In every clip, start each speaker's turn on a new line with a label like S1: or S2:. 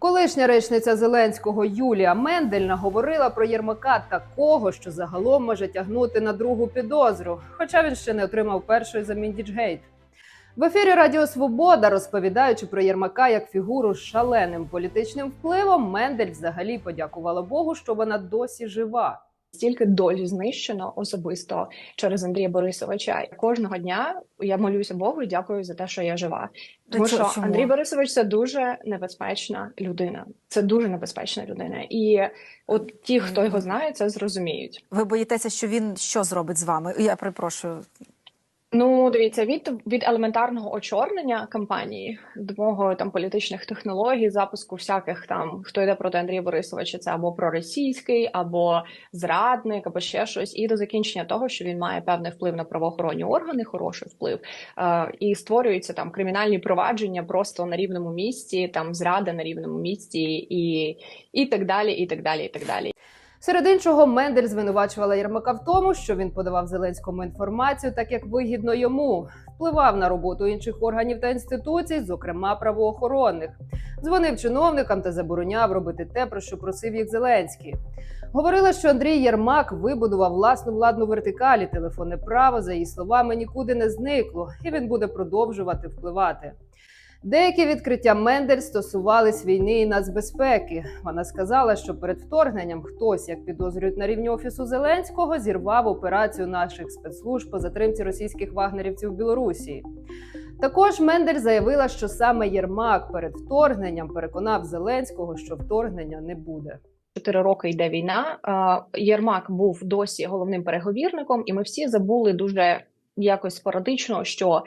S1: Колишня речниця Зеленського Юлія Мендель наговорила про Єрмака такого, що загалом може тягнути на другу підозру, хоча він ще не отримав першої за Міндічгейт. В ефірі Радіо Свобода, розповідаючи про Єрмака як фігуру з шаленим політичним впливом, Мендель взагалі подякувала Богу, що вона досі жива.
S2: Стільки долі знищено особисто через Андрія Борисовича. Кожного дня я молюся Богу і дякую за те, що я жива. Тому
S3: це,
S2: що
S3: чому?
S2: Андрій Борисович це дуже небезпечна людина. Це дуже небезпечна людина. І от ті, хто його знає, це зрозуміють.
S3: Ви боїтеся, що він що зробить з вами? Я перепрошую.
S2: Ну, дивіться, від від елементарного очорнення кампанії допомогою там політичних технологій, запуску всяких там хто йде проти Андрія Борисовича, це або проросійський, або зрадник, або ще щось, і до закінчення того, що він має певний вплив на правоохоронні органи, хороший вплив, е, і створюються там кримінальні провадження просто на рівному місці, там зрада на рівному місці, і, і так далі, і так далі, і так далі.
S1: Серед іншого, Мендель звинувачувала Єрмака в тому, що він подавав Зеленському інформацію, так як вигідно йому, впливав на роботу інших органів та інституцій, зокрема правоохоронних. Дзвонив чиновникам та забороняв робити те, про що просив їх Зеленський. Говорила, що Андрій Єрмак вибудував власну владну вертикаль, і телефонне право, за її словами, нікуди не зникло, і він буде продовжувати впливати. Деякі відкриття Мендель стосувались війни і нацбезпеки. Вона сказала, що перед вторгненням хтось, як підозрюють на рівні офісу Зеленського, зірвав операцію наших спецслужб по затримці російських вагнерівців в Білорусі. Також Мендель заявила, що саме Єрмак перед вторгненням переконав Зеленського, що вторгнення не буде.
S2: Чотири роки йде війна. Єрмак був досі головним переговірником, і ми всі забули дуже якось спорадично, що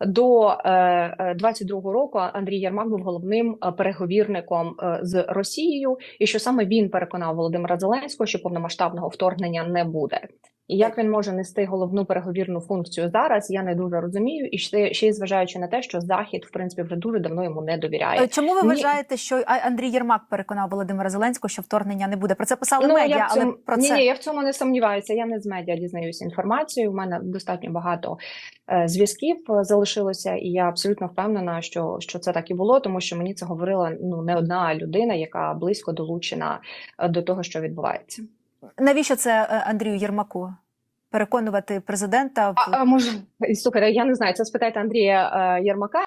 S2: до е, е, 22-го року Андрій Ярмак був головним е, переговірником е, з Росією, і що саме він переконав Володимира Зеленського, що повномасштабного вторгнення не буде. І як він може нести головну переговірну функцію зараз, я не дуже розумію. І ще, ще й зважаючи на те, що Захід, в принципі, вже дуже давно йому не довіряє.
S3: Е, Чому ви
S2: Ні.
S3: вважаєте, що Андрій Єрмак переконав Володимира Зеленського, що вторгнення не буде? Про це писали
S2: Ну,
S3: медіа,
S2: цьому...
S3: але про це
S2: ні, я в цьому не сумніваюся. Я не з медіа дізнаюся інформацію. У мене достатньо багато е, зв'язків е, залишилося, і я абсолютно впевнена, що, що це так і було, тому що мені це говорила ну не одна людина, яка близько долучена е, до того, що відбувається.
S3: Навіщо це е, Андрію Єрмаку? Переконувати президента в
S2: А, а може слухайте, я не знаю. Це спитайте Андрія е, Єрмака.